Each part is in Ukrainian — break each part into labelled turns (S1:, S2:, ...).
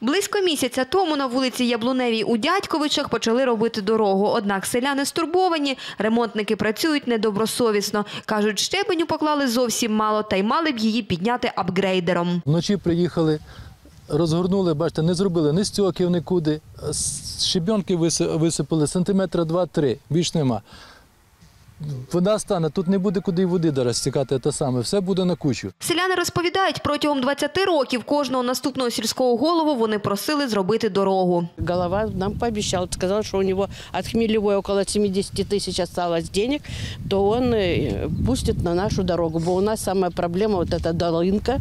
S1: Близько місяця тому на вулиці Яблуневій у Дядьковичах почали робити дорогу. Однак селяни стурбовані, ремонтники працюють недобросовісно. Кажуть, щебеню поклали зовсім мало та й мали б її підняти апгрейдером.
S2: Вночі приїхали, розгорнули, бачите, не зробили ні стьоків нікуди. Щебенки виси- висипали сантиметра два-три, більш нема. Вода стане, тут не буде куди й води зараз стікати, те саме, все буде на кучу.
S1: Селяни розповідають, протягом 20 років кожного наступного сільського голову вони просили зробити дорогу.
S3: Голова нам пообещал, сказал, что у него от хмелевой около 70 тысяч осталось денег, то он э, пустит на нашу дорогу. Бо у нас самая проблема вот эта долынка,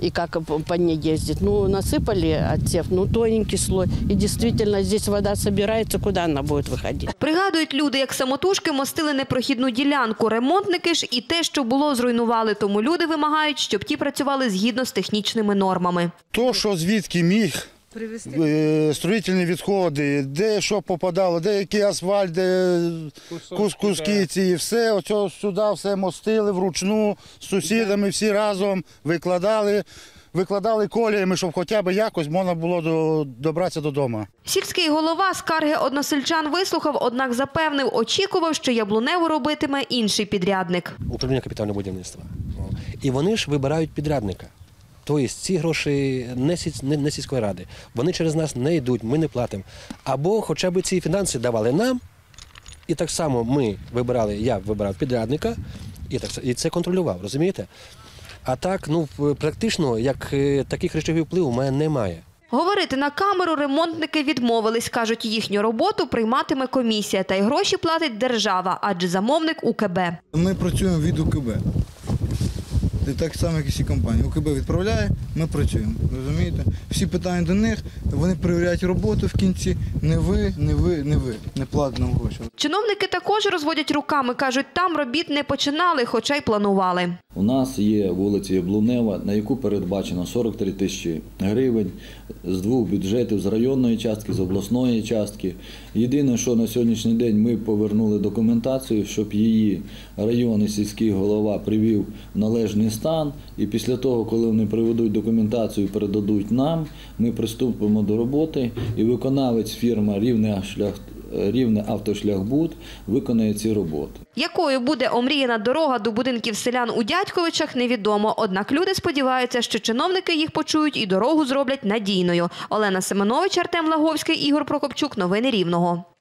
S3: и как по ней ездит. Ну, насыпали отсев, ну, тоненький слой. И действительно, здесь вода собирается, куда она будет выходить?
S1: Пригадують люди, як самотужки мостили непрохідну ділянку. Ремонтники ж і те, що було, зруйнували. Тому люди вимагають, щоб ті працювали згідно з технічними нормами.
S4: То, що звідки міг, е, строїтельні відходи, де що попадало, де який асфальт, де кус, куски ці, все оце сюди все мостили вручну з сусідами всі разом викладали, викладали коліями, щоб хоча б якось можна було до, добратися додому.
S1: Сільський голова скарги односельчан вислухав, однак запевнив, очікував, що яблуневу робитиме інший підрядник.
S5: управління капітального будівництва. І вони ж вибирають підрядника. Тобто ці гроші не, сіль- не, не сільської ради. Вони через нас не йдуть, ми не платимо. Або хоча б ці фінанси давали нам, і так само ми вибирали, я вибирав підрядника і, так, і це контролював, розумієте? А так, ну практично, як е, таких речових впливу у мене немає.
S1: Говорити на камеру ремонтники відмовились. Кажуть, їхню роботу прийматиме комісія, та й гроші платить держава, адже замовник УКБ.
S6: Ми працюємо від УКБ. Це так само, як і всі компанії. УКБ відправляє, ми працюємо. Розумієте? Всі питання до них, вони перевіряють роботу в кінці. Не ви, не ви, не ви. Не платять нам гроші.
S1: Чиновники також розводять руками. Кажуть, там робіт не починали, хоча й планували.
S7: У нас є вулиця Яблунева, на яку передбачено 43 тисячі гривень з двох бюджетів, з районної частки, з обласної частки. Єдине, що на сьогоднішній день ми повернули документацію, щоб її районний сільський голова привів в належний стан. І після того, коли вони приведуть документацію, передадуть нам, ми приступимо до роботи. І виконавець фірма Рівне шлях. Рівне автошляхбуд виконає ці роботи.
S1: Якою буде омріяна дорога до будинків селян у Дядьковичах, невідомо. Однак люди сподіваються, що чиновники їх почують і дорогу зроблять надійною. Олена Семенович, Артем Лаговський, Ігор Прокопчук. Новини Рівного.